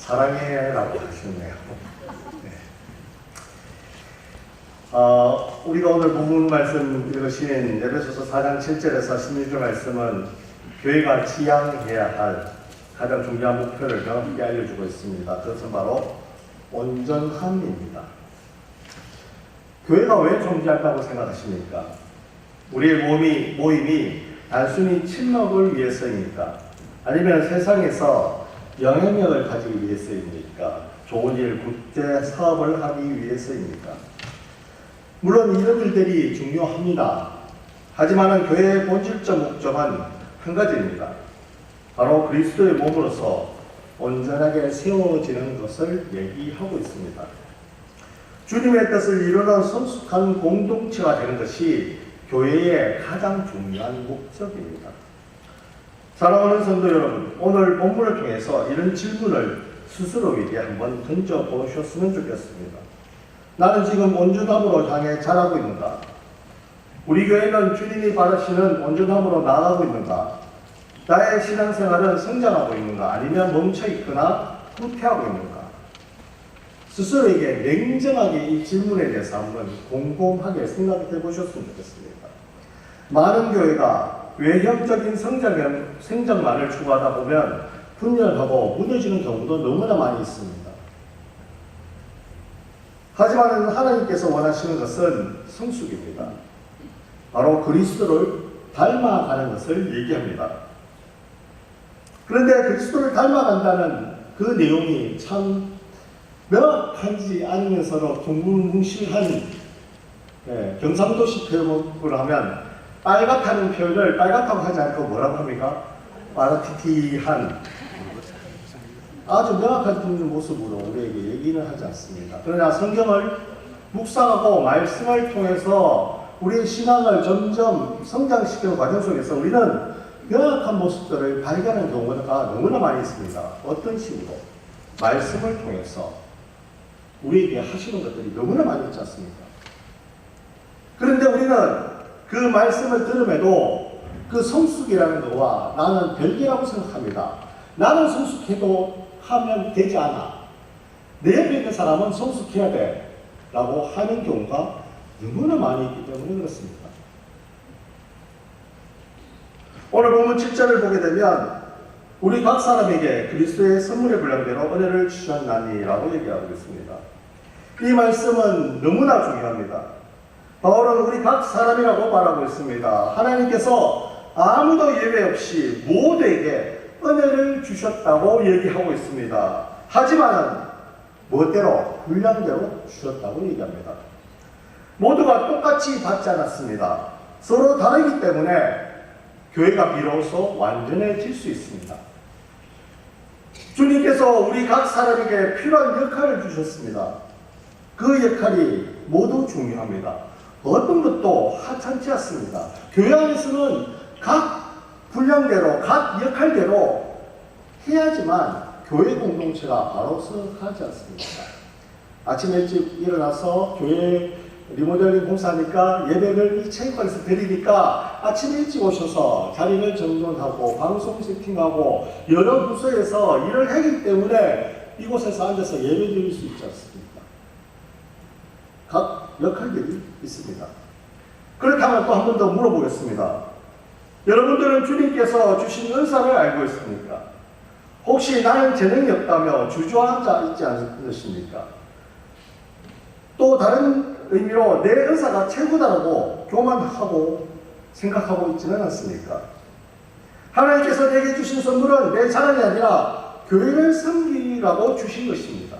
사랑해라고 하셨네요. 네. 어, 우리가 오늘 본문 말씀 읽으신 에베소서 4장 7절에서 16절 말씀은 교회가 지향해야 할 가장 중요한 목표를 명확히 알려주고 있습니다. 그것은 바로 온전함입니다. 교회가 왜 존재한다고 생각하십니까? 우리의 몸이, 모임이 단순히 친목을 위해서입니까? 아니면 세상에서 영향력을 가지기 위해서입니까? 좋은 일, 국제 사업을 하기 위해서입니까? 물론 이런 일들이 중요합니다. 하지만 교회의 본질적 목적은 한 가지입니다. 바로 그리스도의 몸으로서 온전하게 세워지는 것을 얘기하고 있습니다. 주님의 뜻을 이루는 성숙한 공동체가 되는 것이 교회의 가장 중요한 목적입니다. 사랑하는 성도 여러분, 오늘 본문을 통해서 이런 질문을 스스로에게 한번 던져보셨으면 좋겠습니다. 나는 지금 온전함으로 향해 자라고 있는가? 우리 교회는 주님이 바라시는 온전함으로 나아가고 있는가? 나의 신앙생활은 성장하고 있는가? 아니면 멈춰 있거나 후퇴하고 있는가? 스스로에게 냉정하게 이 질문에 대해서 한번 곰곰하게 생각해 보셨으면 좋겠습니다. 많은 교회가 외형적인 성장, 성장만을 추구하다 보면 분열하고 무너지는 경우도 너무나 많이 있습니다. 하지만 하나님께서 원하시는 것은 성숙입니다. 바로 그리스도를 닮아가는 것을 얘기합니다. 그런데 그리스도를 닮아간다는 그 내용이 참 명확하지 않으면서도 둥글뭉실한 예, 경상도식 표현으로 하면 빨갛다는 표현을 빨갛다고 하지 않고 뭐라고 합니까? 빠라티티한 아주 명확한 모습으로 우리에게 얘기는 하지 않습니다. 그러나 성경을 묵상하고 말씀을 통해서 우리의 신앙을 점점 성장시키는 과정 속에서 우리는 명확한 모습들을 발견하는 경우가 너무나 많이 있습니다. 어떤 식으로? 말씀을 통해서 우리에게 하시는 것들이 너무나 많이 있지 않습니까? 그런데 우리는 그 말씀을 들음에도 그 성숙이라는 거와 나는 별개라고 생각합니다. 나는 성숙해도 하면 되지 않아. 내 옆에 있는 사람은 성숙해야 돼. 라고 하는 경우가 너무나 많이 있기 때문에 그렇습니다. 오늘 본문 7절을 보게 되면 우리 각 사람에게 그리스도의 선물의 분량대로 은혜를 주셨나니라고 얘기하고 있습니다. 이 말씀은 너무나 중요합니다. 바울은 우리 각 사람이라고 말하고 있습니다. 하나님께서 아무도 예외 없이 모두에게 은혜를 주셨다고 얘기하고 있습니다. 하지만 멋대로 분량대로 주셨다고 얘기합니다. 모두가 똑같이 받지 않았습니다. 서로 다르기 때문에 교회가 비로소 완전해질 수 있습니다. 주님께서 우리 각 사람에게 필요한 역할을 주셨습니다. 그 역할이 모두 중요합니다. 어떤 것도 하찮지 않습니다. 교회 안에서는 각 분량대로, 각 역할대로 해야지만 교회 공동체가 바로서 가지 않습니다. 아침 일찍 일어나서 교회 리모델링 공사니까 예배를 이 체육관에서 드리니까 아침 일찍 오셔서 자리를 정돈하고 방송 세팅하고 여러 부서에서 일을 하기 때문에 이곳에서 앉아서 예배 드릴 수 있지 않습니까? 각 역할들이 있습니다. 그렇다면 또 한 번 더 물어보겠습니다. 여러분들은 주님께서 주신 은사를 알고 있습니까? 혹시 나는 재능이 없다며 주저하지 있지 않으십니까? 또 다른 의미로 내 의사가 최고다라고 교만하고 생각하고 있지는 않습니까? 하나님께서 내게 주신 선물은 내 자랑이 아니라 교회를 섬기라고 주신 것입니다.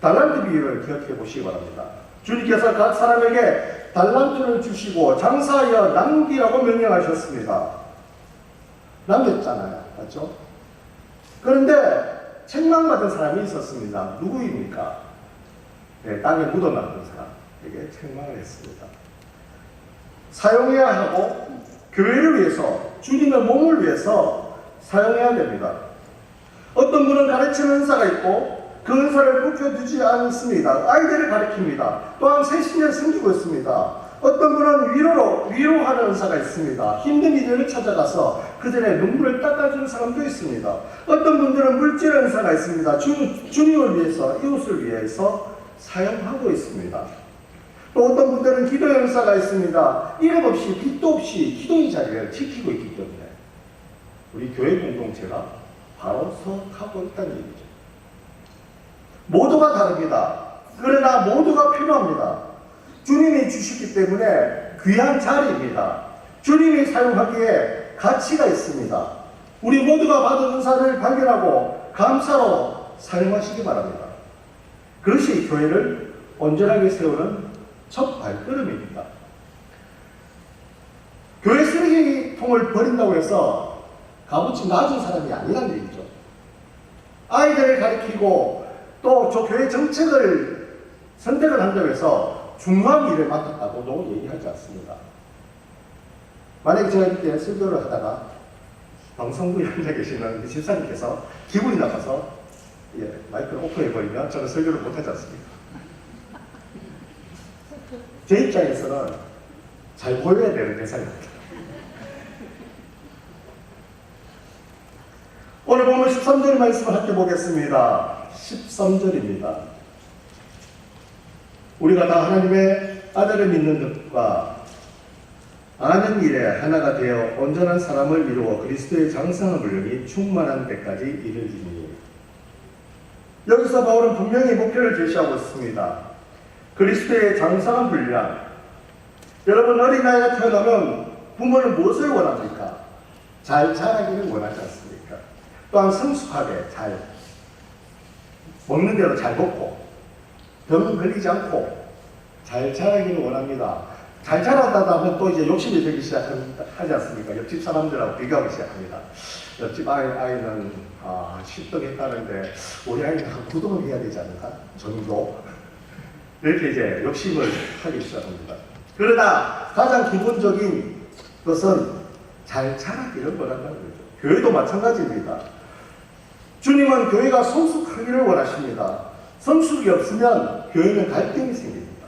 달란트 비유를 기억해 보시기 바랍니다. 주님께서 각 사람에게 달란트를 주시고 장사하여 남기라고 명령하셨습니다. 남겼잖아요. 맞죠? 그런데 책망받은 사람이 있었습니다. 누구입니까? 네, 땅에 묻어놨던 사람에게 책망을 했습니다. 사용해야 하고 교회를 위해서 주님의 몸을 위해서 사용해야 됩니다. 어떤 분은 가르치는 은사가 있고 그 은사를 묵혀두지 않습니다. 아이들을 가르칩니다. 또한 새신을 섬기고 있습니다. 어떤 분은 위로로 위로하는 은사가 있습니다. 힘든 이들을 찾아가서 그들의 눈물을 닦아주는 사람도 있습니다. 어떤 분들은 물질 은사가 있습니다. 주, 주님을 위해서, 이웃을 위해서 사용하고 있습니다. 또 어떤 분들은 기도 은사가 있습니다. 이름 없이 빛도 없이 기도의 자리를 지키고 있기 때문에 우리 교회 공동체가 바로 서하고 있다는 얘기죠. 모두가 다릅니다. 그러나 모두가 필요합니다. 주님이 주시기 때문에 귀한 자리입니다. 주님이 사용하기에 가치가 있습니다. 우리 모두가 받은 은사를 발견하고 감사로 사용하시기 바랍니다. 그것이 교회를 온전하게 세우는 첫 발걸음입니다. 교회 쓰레기통을 버린다고 해서 값어치 낮은 사람이 아니라는 얘기죠. 아이들을 가르치고 또 저 교회 정책을 선택을 한다고 해서 중요한 일을 맡았다고도 얘기하지 않습니다. 만약에 제가 이때 설교를 하다가 방송부에 앉아 계시는 집사님께서 기분이 나빠서 예, 마이크를 오픈해버리면 저는 설교를 못하지 않습니까? 제 입장에서는 잘 보여야 되는 대상입니다. 오늘 보면 13절 말씀을 함께 보겠습니다. 13절입니다. 우리가 다 하나님의 아들을 믿는 것과 아는 일에 하나가 되어 온전한 사람을 이루어 그리스도의 장성한 분량이 충만한 데까지 이르리니 여기서 바울은 분명히 목표를 제시하고 있습니다. 그리스도의 장성한 분량 여러분 어린아이가 태어나면 부모는 무엇을 원합니까? 잘 자라기를 원하지 않습니까? 또한 성숙하게 잘 먹는 대로 잘 먹고 병 걸리지 않고 잘 자라기를 원합니다. 잘 자란다 하면 또 이제 욕심이 들기 시작하지 않습니까? 옆집 사람들하고 비교하기 시작합니다. 옆집 아이, 아이는 아, 10등 했다는데 우리 아이는 한 9등을 해야 되지 않을까? 정도. 이렇게 이제 욕심을 하기 시작합니다. 그러나 가장 기본적인 것은 잘 자라기를 원한다는 거죠. 교회도 마찬가지입니다. 주님은 교회가 성숙하기를 원하십니다. 성숙이 없으면 교회는 갈등이 생깁니다.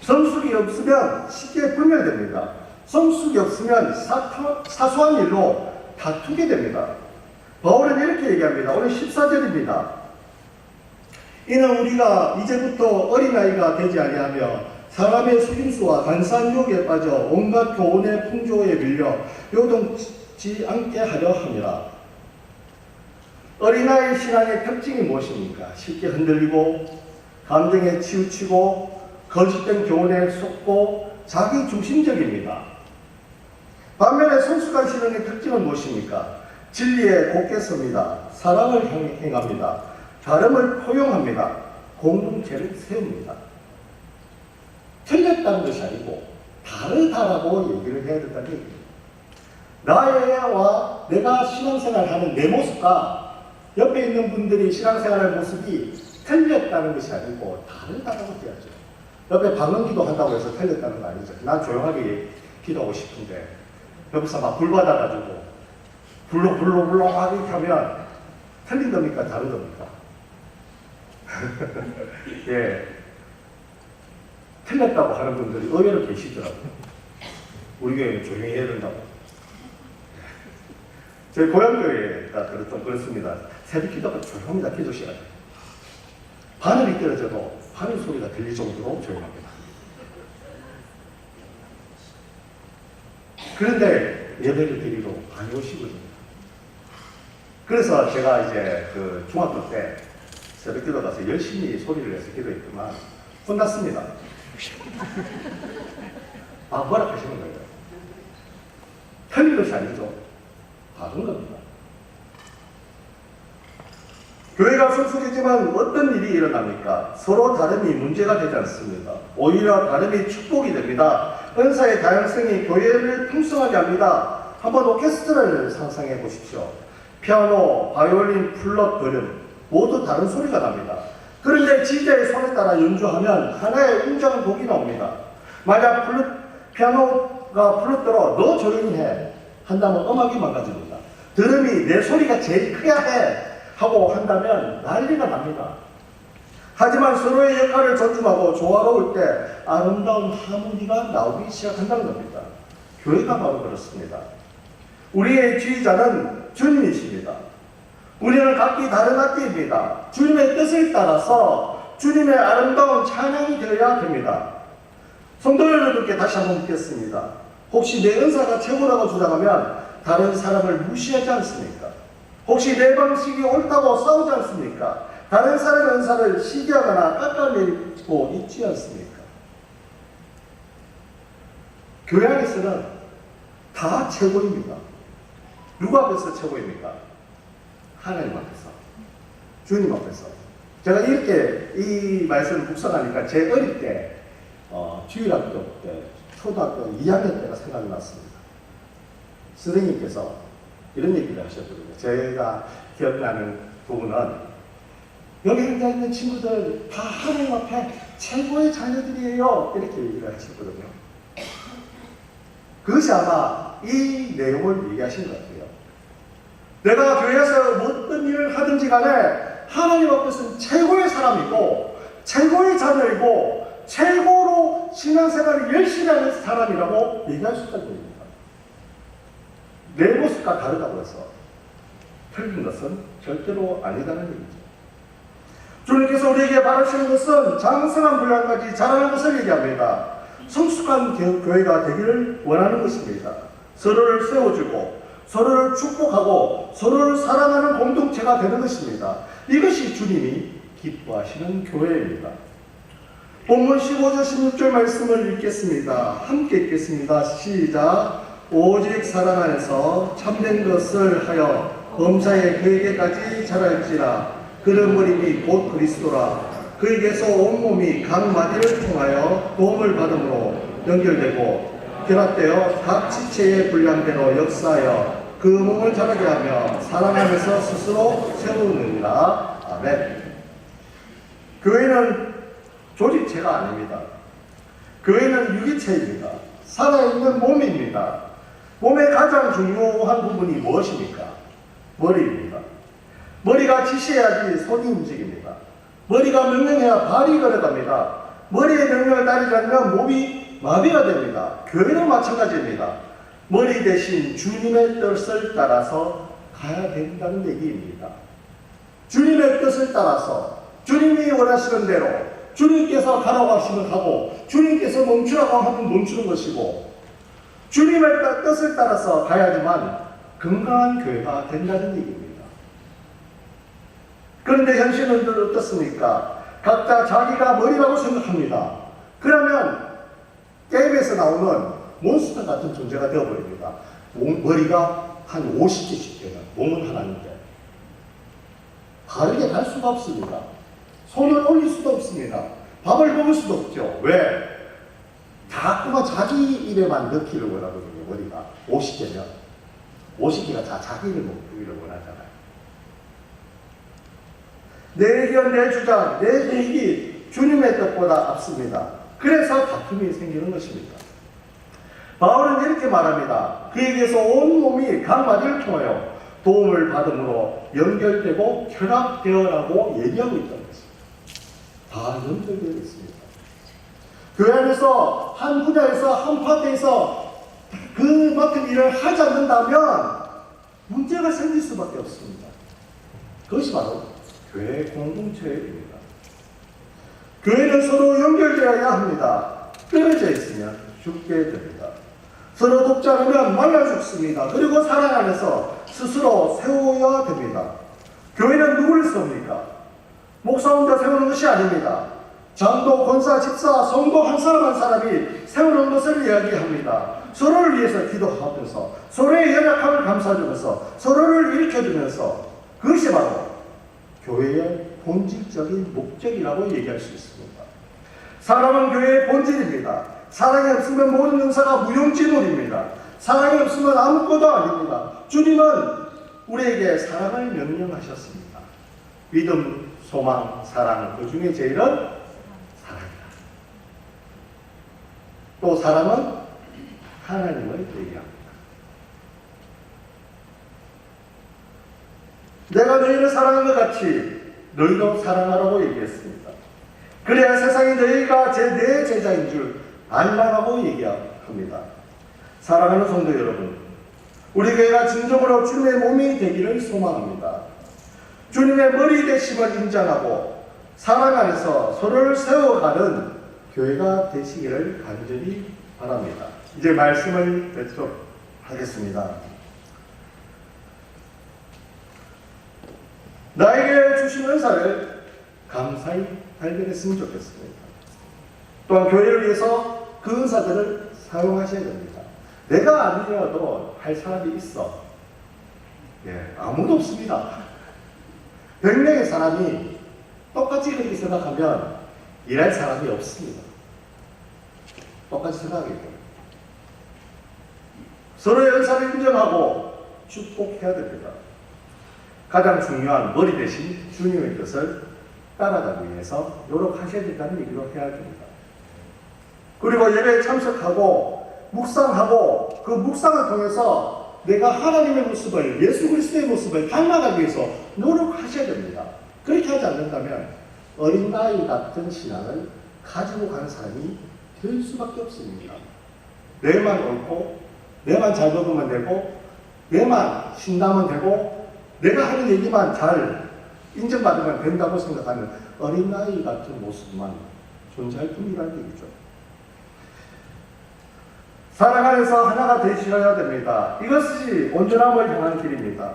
성숙이 없으면 쉽게 분열됩니다. 성숙이 없으면 사, 사소한 일로 다투게 됩니다. 바울은 이렇게 얘기합니다. 오늘 14절입니다. 이는 우리가 이제부터 어린아이가 되지 아니하며 사람의 속임수와 간사한 유혹에 빠져 온갖 교훈의 풍조에 밀려 요동치 않게 하려 함이라. 어린아이 신앙의 특징이 무엇입니까? 쉽게 흔들리고 감정에 치우치고 거짓된 교훈에 속고 자기 중심적입니다. 반면에 성숙한 신앙의 특징은 무엇입니까? 진리에 곧게 섭니다. 사랑을 행합니다. 다름을 포용합니다. 공동체를 세웁니다. 틀렸다는 것이 아니고 다르다라고 얘기를 해야 된다는 얘기입니다. 나와 내가 신앙생활 하는 내 모습과 옆에 있는 분들이 신앙생활할 모습이 틀렸다는 것이 아니고 다르다라고 해야죠. 옆에 방언 기도 한다고 해서 틀렸다는 거 아니죠. 난 조용하게 기도하고 싶은데 여기서 막 불 받아가지고 불로 불로 불로 막 이렇게 하면 틀린 겁니까? 다른 겁니까? 예. 틀렸다고 하는 분들이 의외로 계시더라고요. 우리 교회는 조용히 해야 된다고. 저희 고향교회가 그렇던 그렇습니다. 새벽 기도가 조용합니다. 기도 시간에. 바늘이 떨어져도 바늘 소리가 들릴 정도로 조용합니다. 그런데 예배를 드리러 많이 오시거든요. 그래서 제가 이제 그 중학교 때 새벽 기도 가서 열심히 소리를 내서 기도했지만 혼났습니다. 아, 뭐라 하시는 거예요? 틀린 것이 아니죠. 다른 겁니다. 교회가 성숙이지만 어떤 일이 일어납니까? 서로 다름이 문제가 되지 않습니다. 오히려 다름이 축복이 됩니다. 은사의 다양성이 교회를 풍성하게 합니다. 한번 오케스트라를 상상해 보십시오. 피아노, 바이올린, 플룻, 버름 모두 다른 소리가 납니다. 그런데 지휘자의 손에 따라 연주하면 하나의 웅장한 곡이 나옵니다. 만약 플룻, 피아노가 플룻대로 너 조용히 해 한다면 음악이 망가집니다. 드럼이 내 소리가 제일 크야 해 하고 한다면 난리가 납니다. 하지만 서로의 역할을 존중하고 조화로울 때 아름다운 하모니가 나오기 시작한다는 겁니다. 교회가 바로 그렇습니다. 우리의 지휘자는 주님이십니다. 우리는 각기 다른 학기입니다. 주님의 뜻을 따라서 주님의 아름다운 찬양이 되어야 됩니다. 성도 여러분께 다시 한번 묻겠습니다. 혹시 내 은사가 최고라고 주장하면 다른 사람을 무시하지 않습니까? 혹시 내 방식이 옳다고 싸우지 않습니까? 다른 사람의 은사를 시기하거나 깎아내리고 있지 않습니까? 교회 안에서는 다 최고입니다. 누구 앞에서 최고입니까? 하나님 앞에서. 주님 앞에서. 제가 이렇게 이 말씀을 묵상하니까 제 어릴 때, 어, 주일학교 때, 초등학교 2학년 때가 생각이 났습니다. 선생님께서 이런 얘기를 하셨거든요. 제가 기억나는 부분은 여기 앉아 있는 친구들 다 하나님 앞에 최고의 자녀들이에요. 이렇게 얘기를 하셨거든요. 그것이 아마 이 내용을 얘기하신 것 같아요. 내가 교회에서 어떤 일을 하든지 간에 하나님 앞에서는 최고의 사람이고 최고의 자녀이고 최고로 신앙생활을 열심히 하는 사람이라고 얘기할 수 있다는 겁니다. 내 모습과 다르다고 해서 틀린 것은 절대로 아니다는 얘기죠. 주님께서 우리에게 바라시는 것은 장성한 분량까지 자라는 것을 얘기합니다. 성숙한 교- 교회가 되기를 원하는 것입니다. 서로를 세워주고 서로를 축복하고 서로를 사랑하는 공동체가 되는 것입니다. 이것이 주님이 기뻐하시는 교회입니다. 본문 15절 16절 말씀을 읽겠습니다. 함께 읽겠습니다. 시작. 오직 사랑 안에서 참된 것을 하여 범사에 그에게까지 자랄지라 그런 머리이 곧 그리스도라 그에게서 온몸이 각 마디를 통하여 도움을 받음으로 연결되고 결합되어 각 지체의 분량대로 역사하여 그 몸을 자라게 하며 사랑 안에서 스스로 세우느니라 아멘 교회는 조직체가 아닙니다. 교회는 유기체입니다. 살아있는 몸입니다. 몸의 가장 중요한 부분이 무엇입니까? 머리입니다. 머리가 지시해야지 손이 움직입니다. 머리가 명령해야 발이 걸어갑니다. 머리의 명령을 따르지 않으면 몸이 마비가 됩니다. 교회는 마찬가지입니다. 머리 대신 주님의 뜻을 따라서 가야 된다는 얘기입니다. 주님의 뜻을 따라서 주님이 원하시는 대로 주님께서 가라고 하시면 가고 주님께서 멈추라고 하면 멈추는 것이고 주님의 따- 뜻을 따라서 가야지만 건강한 교회가 된다는 얘기입니다. 그런데 현실은 어떻습니까? 각자 자기가 머리라고 생각합니다. 그러면 게임에서 나오는 몬스터 같은 존재가 되어버립니다. 몸- 머리가 한 50개씩 되는 몸은 하나인데 바르게 갈 수가 없습니다. 손을 올릴 수도 없습니다. 밥을 먹을 수도 없죠. 왜? 자꾸만 자기 입에만 넣기를 원하거든요. 머리가 50개면 50개가 다 자기를 먹기를 원하잖아요. 내 의견, 내 주장, 내 계획이 주님의 뜻보다 앞섭니다. 그래서 다툼이 생기는 것입니다. 바울은 이렇게 말합니다. 그에게서 온 몸이 각 마디를 통하여 도움을 받음으로 연결되고 결합되어라고 얘기하고 있다는 것입니다. 다 연결되어 있습니다. 교회 안에서 한 분야에서 한 파트에서 그 맡은 일을 하지 않는다면 문제가 생길 수밖에 없습니다. 그것이 바로 교회 공동체입니다. 교회는 서로 연결되어야 합니다. 끊어져 있으면 죽게 됩니다. 서로 돕지 않으면 말라 죽습니다. 그리고 사랑 안에서 스스로 세워야 됩니다. 교회는 누구를 세웁니까? 목사 혼자 세우는 것이 아닙니다. 장도, 권사, 집사, 성도 한 사람 한 사람이 세우는 것을 이야기합니다. 서로를 위해서 기도하면서 서로의 연약함을 감싸주면서 서로를 일으켜주면서 그것이 바로 교회의 본질적인 목적이라고 얘기할 수 있습니다. 사랑은 교회의 본질입니다. 사랑이 없으면 모든 은사가 무용지물입니다. 사랑이 없으면 아무것도 아닙니다. 주님은 우리에게 사랑을 명령하셨습니다. 믿음, 소망, 사랑 그 중에 제일은 사랑이다. 또 사랑은 하나님을 얘기합니다. 내가 너희를 사랑한 것 같이 너희도 사랑하라고 얘기했습니다. 그래야 세상이 너희가 제 내 제자인 줄 알라라고 얘기합니다. 사랑하는 성도 여러분, 우리 교회가 진정으로 주님의 몸이 되기를 소망합니다. 주님의 머리 되심을 인정하고 사랑 안에서 서로를 세워가는 교회가 되시기를 간절히 바랍니다. 이제 말씀을 뵙도록 하겠습니다. 나에게 주신 은사를 감사히 발견했으면 좋겠습니다. 또한 교회를 위해서 그 은사들을 사용하셔야 됩니다. 내가 아니어도 할 사람이 있어. 예, 아무도 없습니다. 100명의 사람이 똑같이 그렇게 생각하면 일할 사람이 없습니다. 똑같이 때문에. 서로의 은사를 인정하고 축복해야 됩니다. 가장 중요한 머리 대신 주님의 뜻을 따라가기 위해서 노력하셔야 된다는 얘기로 해야 됩니다. 그리고 예배에 참석하고 묵상하고 그 묵상을 통해서 내가 하나님의 모습을 예수 그리스도의 모습을 닮아가기 위해서 노력하셔야 됩니다. 그렇게 하지 않는다면 어린아이 같은 신앙을 가지고 가는 사람이 될 수밖에 없습니다. 내만 옳고 내만 잘 먹으면 되고 내만 신나면 되고 내가 하는 얘기만 잘 인정받으면 된다고 생각하는 어린아이 같은 모습만 존재할 뿐이라는 얘기죠. 사랑 안에서 하나가 되셔야 됩니다. 이것이 온전함을 향한 길입니다.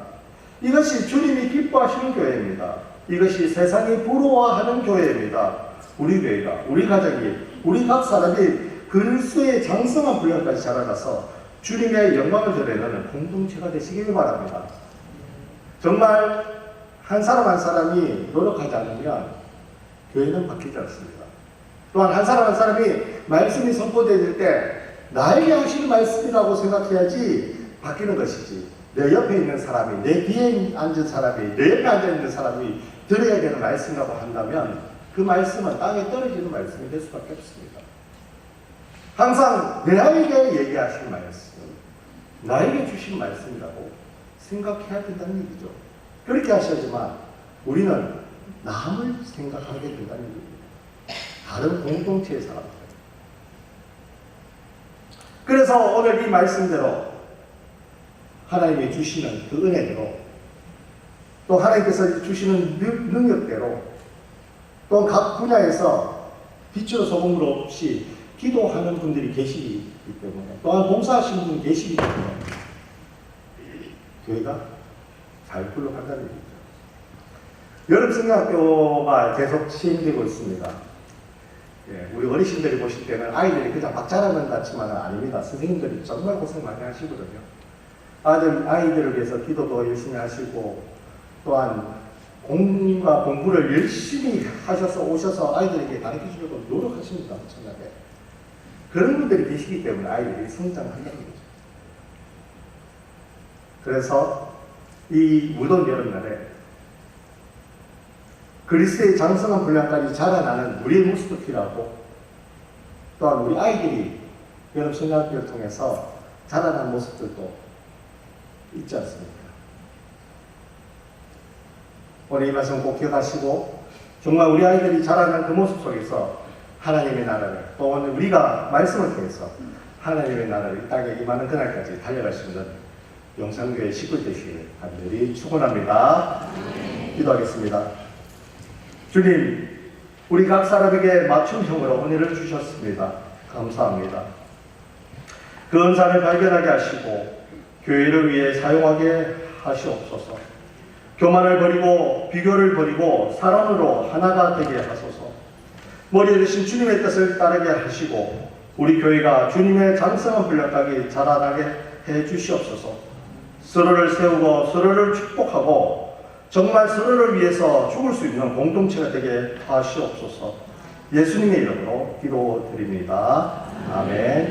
이것이 주님이 기뻐하시는 교회입니다. 이것이 세상이 부러워하는 교회입니다. 우리 교회가, 우리 가정이, 우리 각 사람이 그리스도의 장성한 분량까지 자라가서 주님의 영광을 드러내는 공동체가 되시길 바랍니다. 정말 한 사람 한 사람이 노력하지 않으면 교회는 바뀌지 않습니다. 또한 한 사람 한 사람이 말씀이 선포되질 때 나에게 하시는 말씀이라고 생각해야지 바뀌는 것이지. 내 옆에 있는 사람이, 내 뒤에 앉은 사람이, 내 옆에 앉아 있는 사람이 들어야 되는 말씀이라고 한다면 그 말씀은 땅에 떨어지는 말씀이 될 수밖에 없습니다. 항상 내에게 얘기하신 말씀, 나에게 주신 말씀이라고 생각해야 된다는 얘기죠. 그렇게 하셔야지만 우리는 남을 생각하게 된다는 얘기입니다. 다른 공동체의 사람들. 그래서 오늘 이 말씀대로 하나님이 주시는 그 은혜대로 또 하나님께서 주시는 능- 능력대로 또 각 분야에서 빛으로 소금으로 없이 기도하는 분들이 계시기 때문에 또한 봉사하시는 분이 계시기 때문에 교회가 잘 굴러간다는 얘기죠. 여름 성경학교가 계속 시행되고 있습니다. 예, 우리 어르신들이 보실 때는 아이들이 그냥 막 자라는 것 같지만은 아닙니다. 선생님들이 정말 고생 많이 하시거든요. 아들, 아이들을 위해서 기도도 열심히 하시고, 또한 공과 공부를 열심히 하셔서 오셔서 아이들에게 가르쳐 주려고 노력하십니다. 엄청나게. 그런 분들이 계시기 때문에 아이들이 성장한다는 거죠. 그래서 이 무더운 여름날에 그리스의 장성한 분량까지 자라나는 우리의 모습도 필요하고 또한 우리 아이들이 여름 성장학교를 통해서 자라난 모습들도 있지 않습니까? 오늘 이 말씀 꼭 기억하시고 정말 우리 아이들이 자라난 그 모습 속에서 하나님의 나라를 또 오늘 우리가 말씀을 통해서 하나님의 나라를 이 땅에 임하는 그날까지 달려갈 수 있는 영상교회 식구 되시기를 간절히 축원합니다. 기도하겠습니다. 주님, 우리 각 사람에게 맞춤형으로 은혜를 주셨습니다. 감사합니다. 그 은사를 발견하게 하시고 교회를 위해 사용하게 하시옵소서. 교만을 버리고 비교를 버리고 사랑으로 하나가 되게 하소서. 머리에 드신 주님의 뜻을 따르게 하시고 우리 교회가 주님의 장성한 분량까지 자라나게 해 주시옵소서. 서로를 세우고 서로를 축복하고 정말 서로를 위해서 죽을 수 있는 공동체가 되게 하시옵소서. 예수님의 이름으로 기도드립니다. 아멘.